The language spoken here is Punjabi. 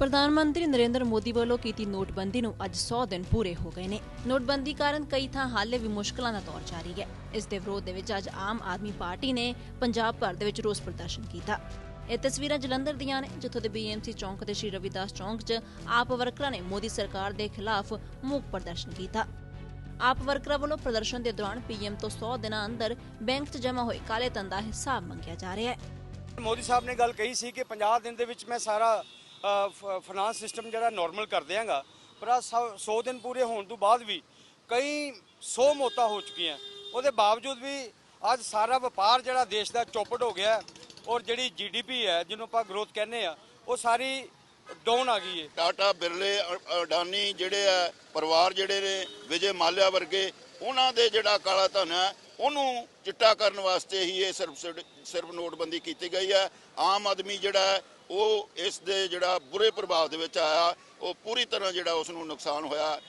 ਪ੍ਰਧਾਨ ਮੰਤਰੀ ਨਰਿੰਦਰ ਮੋਦੀ ਵੱਲੋਂ ਕੀਤੀ ਨੋਟਬੰਦੀ ਨੂੰ ਅੱਜ 100 ਦਿਨ ਪੂਰੇ ਹੋ ਗਏ ਨੇ। ਨੋਟਬੰਦੀ ਕਾਰਨ ਕਈ ਥਾਂ ਹਾਲੇ ਵੀ ਮੁਸ਼ਕਲਾਂ ਦਾ ਦੌਰ ਜਾਰੀ ਹੈ। ਇਸ ਦੇ ਵਿਰੋਧ ਦੇ ਵਿੱਚ ਅੱਜ ਆਮ ਆਦਮੀ ਪਾਰਟੀ ਨੇ ਪੰਜਾਬ ਭਰ ਦੇ ਵਿੱਚ ਰੋਸ ਪ੍ਰਦਰਸ਼ਨ ਕੀਤਾ। ਇਹ ਤਸਵੀਰਾਂ ਜਲੰਧਰ ਦੀਆਂ ਨੇ, ਜਿੱਥੋਂ ਦੇ ਬੀਐਮਸੀ ਚੌਂਕ ਤੇ ਸ਼੍ਰੀ ਰਵਿਦਾਸ ਚੌਂਕ 'ਚ ਆਪ ਵਰਕਰਾਂ ਨੇ ਮੋਦੀ ਸਰਕਾਰ ਦੇ ਖਿਲਾਫ ਮੂਕ ਪ੍ਰਦਰਸ਼ਨ ਕੀਤਾ। ਆਪ ਵਰਕਰਾਂ ਵੱਲੋਂ ਪ੍ਰਦਰਸ਼ਨ ਦੇ ਦੌਰਾਨ ਪੀਐਮ ਤੋਂ 100 ਦਿਨਾਂ ਅੰਦਰ ਬੈਂਕ 'ਚ ਜਮ੍ਹਾਂ ਹੋਏ ਕਾਲੇ ਧਨ ਦਾ ਹਿਸਾਬ ਮੰਗਿਆ ਜਾ ਰਿਹਾ ਹੈ। ਮੋਦੀ ਸਾਹਿਬ ਨੇ ਗੱਲ ਕਹੀ ਸੀ ਕਿ 50 ਦਿਨ ਦੇ ਵਿੱਚ ਮੈਂ ਸਾਰਾ ਫਾਈਨਾਂਸ ਸਿਸਟਮ ਜਿਹੜਾ ਨਾਰਮਲ ਕਰ ਦਿਆਂਗਾ, ਪਰ ਆਹ ਸੌ- 100 ਦਿਨ ਪੂਰੇ ਹੋਣ ਤੋਂ ਬਾਅਦ ਵੀ ਕਈ 100 ਮੌਤਾਂ ਹੋ ਚੁੱਕੀਆਂ। ਉਹਦੇ ਬਾਵਜੂਦ ਵੀ ਅੱਜ ਸਾਰਾ ਵਪਾਰ ਜਿਹੜਾ ਦੇਸ਼ ਦਾ ਚੌਪਟ ਹੋ ਗਿਆ ਔਰ ਜਿਹੜੀ ਜੀਡੀਪੀ ਹੈ, ਜਿਹਨੂੰ ਆਪਾਂ ਗਰੋਥ ਕਹਿੰਦੇ ਆ, ਉਹ ਸਾਰੀ ਡਾਊਨ ਆ ਗਈ ਹੈ ਟਾਟਾ ਬਿਰਲੇ ਅਡਾਨੀ ਜਿਹੜੇ ਆ, ਪਰਿਵਾਰ ਜਿਹੜੇ ਨੇ, ਵਿਜੇ ਮਾਲਿਆ ਵਰਗੇ, ਉਹਨਾਂ ਦੇ ਜਿਹੜਾ ਕਾਲਾ ਧਨ ਹੈ ਉਹਨੂੰ ਚਿੱਟਾ ਕਰਨ ਵਾਸਤੇ ਹੀ ਇਹ ਸਿਰਫ ਸਿਰਫ ਨੋਟਬੰਦੀ ਕੀਤੀ ਗਈ ਹੈ ਆਮ ਆਦਮੀ ਜਿਹੜਾ ਉਹ ਇਸ ਦੇ ਜਿਹੜਾ ਬੁਰੇ ਪ੍ਰਭਾਵ ਦੇ ਵਿੱਚ ਆਇਆ, ਉਹ ਪੂਰੀ ਤਰ੍ਹਾਂ ਜਿਹੜਾ ਉਸ ਨੂੰ ਨੁਕਸਾਨ ਹੋਇਆ।